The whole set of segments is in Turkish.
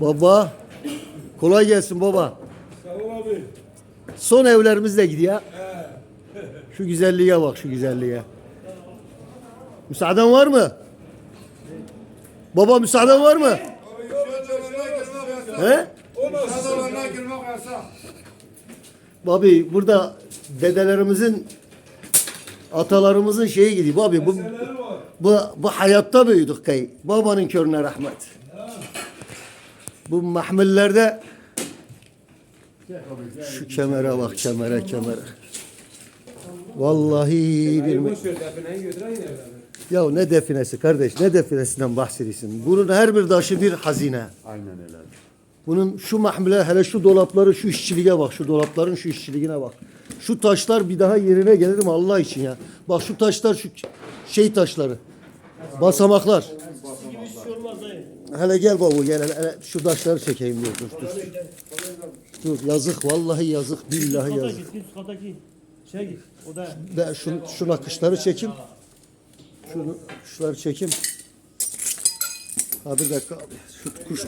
Baba. Kolay gelsin baba. Sağ ol abi. Son evlerimiz de gidiyor. Şu güzelliğe bak şu güzelliğe. Müsaaden var mı? Baba müsaaden var mı? He? Babi burada dedelerimizin atalarımızın şeyi gidiyor. Babi bu, bu, bu hayatta büyüdük kay. Babanın körüne rahmet. Bu mahmillerde şu kemere bak kemere kemere. Vallahi yerler. Ya ne definesi kardeş ne definesinden bahsediyorsun? Bunun her bir taşı bir hazine. Aynen öyle. Bunun şu mahmile hele şu dolapları şu işçiliğe bak. Şu dolapların şu işçiliğine bak. Şu taşlar bir daha yerine gelir mi Allah için ya. Bak şu taşlar şu şey taşları. Basamaklar. Hele gel baba gel hele, hele şu taşları çekeyim dur dur dur. Dur yazık vallahi yazık billahi Kata yazık. git, git kataki. Şey git. O da Ben şu, şu nakışları çekeyim. Şunu, şunları çekeyim. Ha bir dakika abi. Şu kuş.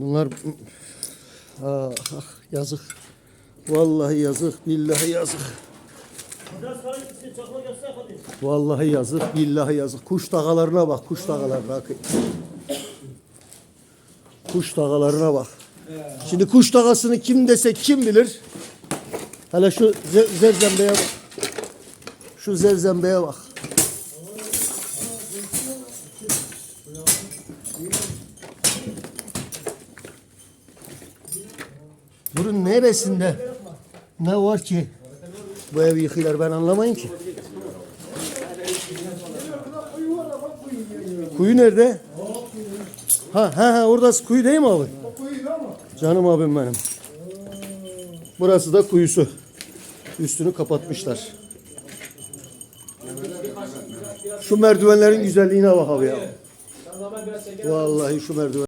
Bunlar ah, ah, yazık. Vallahi yazık, billahi yazık. Vallahi yazık, billahi yazık. Kuş tağalarına bak, kuş tağalarına. bak. Kuş tağalarına bak. Şimdi kuş tağasını kim dese kim bilir? Hele şu ze- zerzembeye bak. Şu zerzembeye bak. Bunun neresinde ne var ki? Bu evi yıkıyorlar ben anlamayın ki. Kuyu nerede? Ha ha ha orası kuyu değil mi abi? Canım abim benim. Burası da kuyusu. Üstünü kapatmışlar. Şu merdivenlerin güzelliğine bak abi ya. Vallahi şu merdiven.